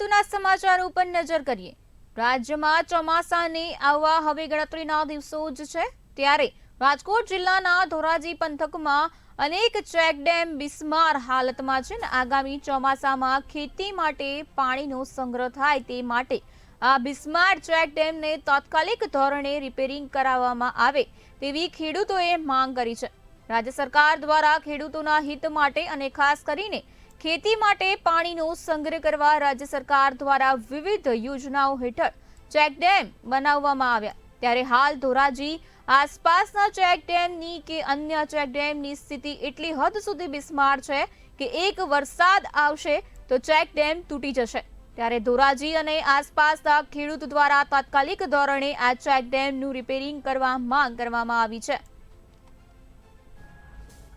મહત્વના સમાચાર ઉપર નજર કરીએ. રાજ્યમાં ચોમાસાને આવવા હવે ગણતરીના દિવસો જ છે. ત્યારે રાજકોટ જિલ્લાના ધોરાજી પંથકમાં અનેક ચેકડેમ બિસ્માર હાલતમાં છે ને આગામી ચોમાસામાં ખેતી માટે પાણીનો સંગ્રહ થાય તે માટે આ બિસ્માર ચેકડેમને તાત્કાલિક ધોરણે રિપેરિંગ કરાવવામાં આવે તેવી ખેડૂતોએ માંગ કરી છે. રાજ્ય સરકાર દ્વારા ખેડૂતોના હિત માટે અને ખાસ કરીને ખેતી માટે પાણીનો સંગ્રહ કરવા રાજ્ય સરકાર દ્વારા વિવિધ યોજનાઓ હેઠળ ચેકડેમ બનાવવામાં આવ્યા. ત્યારે હાલ ધોરાજી આસપાસના ચેકડેમની કે અન્ય ચેકડેમની સ્થિતિ એટલી હદ સુધી બિસ્માર છે કે એક વરસાદ આવશે તો ચેકડેમ તૂટી જશે. ત્યારે ધોરાજી અને આસપાસના ખેડૂત દ્વારા તાત્કાલિક ધોરણે આ ચેકડેમનું રિપેરિંગ કરવા માંગ કરવામાં આવી છે.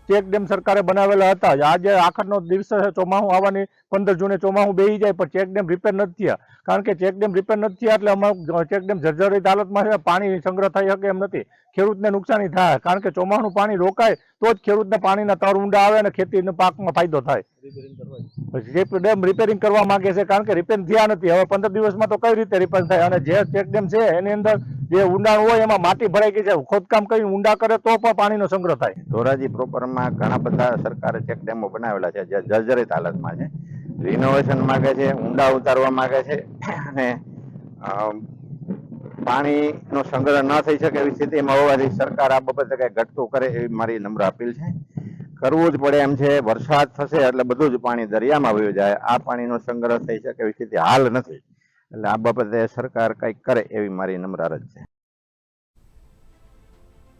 ચેક ડેમ સરકારે બનાવેલા હતા. આજે આખરનો દિવસ છે ચોમાસું આવવાની, પંદર જૂને ચોમાસું બેસી જાય, પણ ચેક ડેમ રિપેર નથી થયા. કારણ કે ચેક ડેમ રિપેર નથી થયા એટલે અમારું ચેક ડેમ જર્જરિત હાલતમાં છે, પાણી સંગ્રહ થઈ શકે એમ નથી. ખેડૂતને નુકસાની થાય. કારણ કે ચોમાસું પાણી રોકાય તો જ ખેડૂતને પાણીના તર ઊંડા આવે અને ખેતીને પાકમાં ફાયદો થાય. ડેમ રિપેરિંગ કરવા માંગે છે કારણ કે રિપેર થયા નથી. હવે પંદર દિવસમાં તો કઈ રીતે રિપેર થાય? અને જે ચેક ડેમ છે એની અંદર જે ઊંડાણ હોય એમાં માટી ભરાઈ ગઈ છે. ખોદકામ કરીને ઊંડા કરે તો પણ પાણીનો સંગ્રહ થાય. ધોરાજી પ્રોપરમાં ઘણા બધા સરકારે ચેક ડેમો બનાવેલા છે જે જર્જરિત હાલતમાં છે. રિનોવેશન માગે છે ઊંડા ઉતારવા માગે છે. અને પાણીનો સંગ્રહ ન થઈ શકે એવી સ્થિતિમાં હોવાથી સરકાર આ બાબતે કઈ ઘટતું કરે એવી મારી નમ્ર અપીલ છે. કરવું જ પડે એમ છે, વરસાદ થશે એટલે બધું જ પાણી દરિયામાં વયું જાય. આ પાણીનો સંગ્રહ થઈ શકે એવી સ્થિતિ હાલ નથી. એટલે આ બાબતે સરકાર કંઈક કરે એવી મારી નમ્ર અરજ છે.